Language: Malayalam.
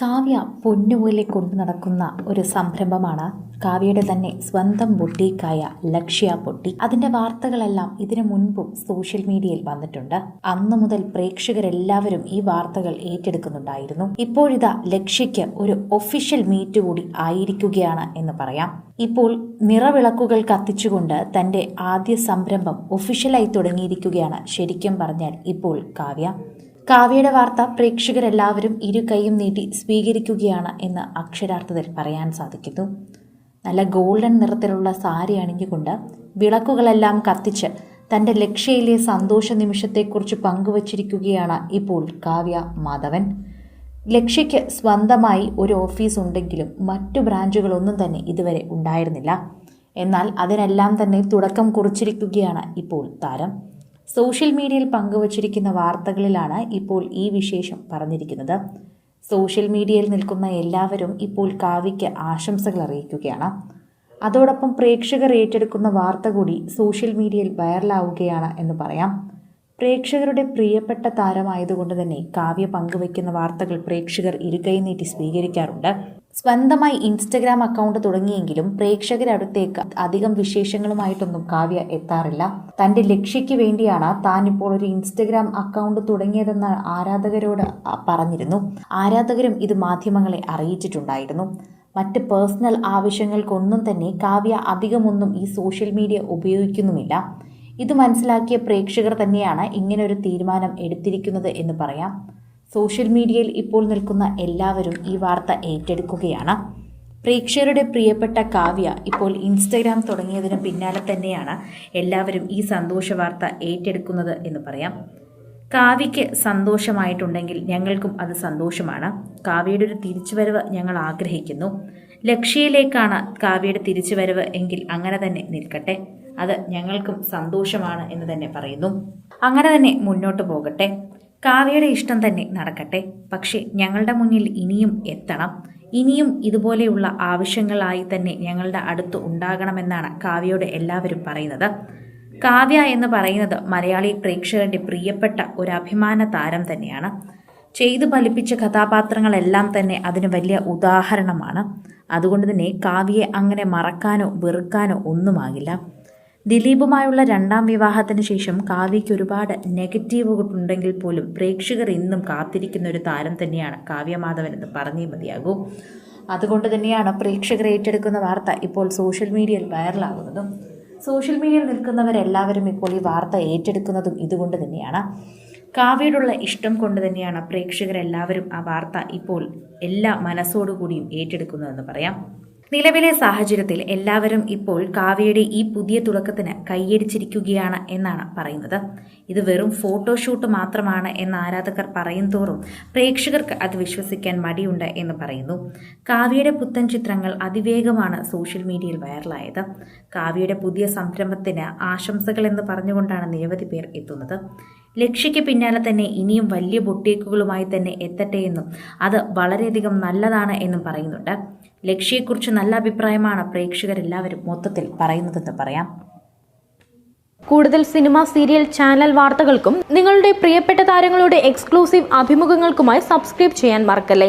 കാവ്യ പൊന്നുപോലെ കൊണ്ടു നടക്കുന്ന ഒരു സംരംഭമാണ് കാവ്യയുടെ തന്നെ സ്വന്തം ബൊട്ടീക്കായ ലക്ഷ്യ പൊട്ടി. അതിന്റെ വാർത്തകളെല്ലാം ഇതിനു മുൻപും സോഷ്യൽ മീഡിയയിൽ വന്നിട്ടുണ്ട്. അന്നു മുതൽ പ്രേക്ഷകരെല്ലാവരും ഈ വാർത്തകൾ ഏറ്റെടുക്കുന്നുണ്ടായിരുന്നു. ഇപ്പോഴിതാ ലക്ഷ്യയ്ക്ക് ഒരു ഒഫീഷ്യൽ മീറ്റ് കൂടി ആയിരിക്കുകയാണ് എന്ന് പറയാം. ഇപ്പോൾ നിറവിളക്കുകൾ കത്തിച്ചുകൊണ്ട് തന്റെ ആദ്യ സംരംഭം ഒഫീഷ്യലായി തുടങ്ങിയിരിക്കുകയാണ് ശരിക്കും പറഞ്ഞാൽ ഇപ്പോൾ കാവ്യ. കാവ്യയുടെ വാർത്ത പ്രേക്ഷകരെല്ലാവരും ഇരു കൈയും നീട്ടി സ്വീകരിക്കുകയാണ് എന്ന് അക്ഷരാർത്ഥത്തിൽ പറയാൻ സാധിക്കുന്നു. നല്ല ഗോൾഡൻ നിറത്തിലുള്ള സാരി അണിഞ്ഞുകൊണ്ട് വിളക്കുകളെല്ലാം കത്തിച്ച് തന്റെ ലക്ഷ്യയിലെ സന്തോഷ നിമിഷത്തെക്കുറിച്ച് പങ്കുവച്ചിരിക്കുകയാണ് ഇപ്പോൾ കാവ്യ മാധവൻ. ലക്ഷ്യയ്ക്ക് സ്വന്തമായി ഒരു ഓഫീസ് ഉണ്ടെങ്കിലും മറ്റു ബ്രാഞ്ചുകളൊന്നും തന്നെ ഇതുവരെ ഉണ്ടായിരുന്നില്ല. എന്നാൽ അതിനെല്ലാം തന്നെ തുടക്കം കുറിച്ചിരിക്കുകയാണ് ഇപ്പോൾ താരം. സോഷ്യൽ മീഡിയയിൽ പങ്കുവച്ചിരിക്കുന്ന വാർത്തകളിലാണ് ഇപ്പോൾ ഈ വിശേഷം പറഞ്ഞിരിക്കുന്നത്. സോഷ്യൽ മീഡിയയിൽ നിൽക്കുന്ന എല്ലാവരും ഇപ്പോൾ കാവ്യയ്ക്ക് ആശംസകൾ അറിയിക്കുകയാണ്. അതോടൊപ്പം പ്രേക്ഷകർ ഏറ്റെടുക്കുന്ന വാർത്ത കൂടി സോഷ്യൽ മീഡിയയിൽ വൈറലാവുകയാണ് എന്ന് പറയാം. പ്രേക്ഷകരുടെ പ്രിയപ്പെട്ട താരമായതുകൊണ്ട് തന്നെ കാവ്യ പങ്കുവയ്ക്കുന്ന വാർത്തകൾ പ്രേക്ഷകർ ഇരുകൈ നീട്ടി സ്വീകരിക്കാറുണ്ട്. സ്വന്തമായി ഇൻസ്റ്റഗ്രാം അക്കൗണ്ട് തുടങ്ങിയെങ്കിലും പ്രേക്ഷകരടുത്തേക്ക് അധികം വിശേഷങ്ങളുമായിട്ടൊന്നും കാവ്യ എത്താറില്ല. തന്റെ ലക്ഷ്യയ്ക്ക് വേണ്ടിയാണ് താൻ ഇപ്പോൾ ഒരു ഇൻസ്റ്റഗ്രാം അക്കൗണ്ട് തുടങ്ങിയതെന്ന് ആരാധകരോട് പറഞ്ഞിരുന്നു. ആരാധകരും ഇത് മാധ്യമങ്ങളെ അറിയിച്ചിട്ടുണ്ടായിരുന്നു. മറ്റ് പേഴ്സണൽ ആവശ്യങ്ങൾക്കൊന്നും തന്നെ കാവ്യ അധികമൊന്നും ഈ സോഷ്യൽ മീഡിയ ഉപയോഗിക്കുന്നുമില്ല. ഇത് മനസ്സിലാക്കിയ പ്രേക്ഷകർ തന്നെയാണ് ഇങ്ങനെ ഒരു തീരുമാനം എടുത്തിരിക്കുന്നത് എന്ന് പറയാം. സോഷ്യൽ മീഡിയയിൽ ഇപ്പോൾ നിൽക്കുന്ന എല്ലാവരും ഈ വാർത്ത ഏറ്റെടുക്കുകയാണ്. പ്രേക്ഷകരുടെ പ്രിയപ്പെട്ട കാവ്യ ഇപ്പോൾ ഇൻസ്റ്റഗ്രാം തുടങ്ങിയതിന് പിന്നാലെ തന്നെയാണ് എല്ലാവരും ഈ സന്തോഷ വാർത്ത ഏറ്റെടുക്കുന്നത് എന്ന് പറയാം. കാവ്യയ്ക്ക് സന്തോഷമായിട്ടുണ്ടെങ്കിൽ ഞങ്ങൾക്കും അത് സന്തോഷമാണ്. കാവ്യയുടെ ഒരു തിരിച്ചുവരവ് ഞങ്ങൾ ആഗ്രഹിക്കുന്നു. ലക്ഷ്യയിലേക്കാണ് കാവ്യയുടെ തിരിച്ചുവരവ് എങ്കിൽ അങ്ങനെ തന്നെ നിൽക്കട്ടെ. അത് ഞങ്ങൾക്കും സന്തോഷമാണ് എന്ന് തന്നെ പറയുന്നു. അങ്ങനെ തന്നെ മുന്നോട്ട് പോകട്ടെ. കാവ്യയുടെ ഇഷ്ടം തന്നെ നടക്കട്ടെ. പക്ഷേ ഞങ്ങളുടെ മുന്നിൽ ഇനിയും എത്തണം. ഇനിയും ഇതുപോലെയുള്ള ആവശ്യങ്ങളായി തന്നെ ഞങ്ങളുടെ അടുത്ത് ഉണ്ടാകണമെന്നാണ് കാവ്യയോട് എല്ലാവരും പറയുന്നത്. കാവ്യ എന്ന് പറയുന്നത് മലയാളി പ്രേക്ഷകന്റെ പ്രിയപ്പെട്ട ഒരു അഭിമാന താരം തന്നെയാണ്. ചെയ്തു ഫലിപ്പിച്ച കഥാപാത്രങ്ങളെല്ലാം തന്നെ അതിന് വലിയ ഉദാഹരണമാണ്. അതുകൊണ്ട് തന്നെ കാവ്യയെ അങ്ങനെ മറക്കാനോ വെറുക്കാനോ ഒന്നുമാകില്ല. ദിലീപുമായുള്ള രണ്ടാം വിവാഹത്തിന് ശേഷം കാവ്യയ്ക്ക് ഒരുപാട് നെഗറ്റീവ് ഉണ്ടെങ്കിൽ പോലും പ്രേക്ഷകർ ഇന്നും കാത്തിരിക്കുന്ന ഒരു താരം തന്നെയാണ് കാവ്യമാധവൻ എന്ന് പറഞ്ഞേ മതിയാകും. അതുകൊണ്ട് തന്നെയാണ് പ്രേക്ഷകർ ഏറ്റെടുക്കുന്ന വാർത്ത ഇപ്പോൾ സോഷ്യൽ മീഡിയയിൽ വൈറലാകുന്നതും സോഷ്യൽ മീഡിയയിൽ നിൽക്കുന്നവരെല്ലാവരും ഇപ്പോൾ ഈ വാർത്ത ഏറ്റെടുക്കുന്നതും ഇതുകൊണ്ട് തന്നെയാണ്. കാവ്യയോടുള്ള ഇഷ്ടം കൊണ്ട് തന്നെയാണ് പ്രേക്ഷകരെല്ലാവരും ആ വാർത്ത ഇപ്പോൾ എല്ലാ മനസ്സോടുകൂടിയും ഏറ്റെടുക്കുന്നതെന്ന് പറയാം. നിലവിലെ സാഹചര്യത്തിൽ എല്ലാവരും ഇപ്പോൾ കാവ്യയുടെ ഈ പുതിയ തുടക്കത്തിന് കൈയടിച്ചിരിക്കുകയാണ് എന്നാണ് പറയുന്നത്. ഇത് വെറും ഫോട്ടോഷൂട്ട് മാത്രമാണ് എന്ന് ആരാധകർ പറയും തോറും പ്രേക്ഷകർക്ക് അത് വിശ്വസിക്കാൻ മടിയുണ്ട് എന്ന് പറയുന്നു. കാവ്യയുടെ പുത്തൻ ചിത്രങ്ങൾ അതിവേഗമാണ് സോഷ്യൽ മീഡിയയിൽ വൈറലായത്. കാവ്യയുടെ പുതിയ സംരംഭത്തിന് ആശംസകൾ എന്ന് പറഞ്ഞുകൊണ്ടാണ് നിരവധി പേർ എത്തുന്നത്. ലക്ഷ്യയ്ക്ക് പിന്നാലെ തന്നെ ഇനിയും വലിയ പൊട്ടിയേക്കുകളുമായി തന്നെ എത്തട്ടെ എന്നും അത് വളരെയധികം നല്ലതാണ് എന്നും പറയുന്നുണ്ട്. ലക്ഷ്യയെക്കുറിച്ച് നല്ല അഭിപ്രായമാണ് പ്രേക്ഷകരെല്ലാവരും മൊത്തത്തിൽ പറയുന്നതെന്ന് പറയാം. കൂടുതൽ സിനിമ സീരിയൽ ചാനൽ വാർത്തകൾക്കും നിങ്ങളുടെ പ്രിയപ്പെട്ട താരങ്ങളുടെ എക്സ്ക്ലൂസീവ് അഭിമുഖങ്ങൾക്കുമായി സബ്സ്ക്രൈബ് ചെയ്യാൻ മറക്കല്ലേ?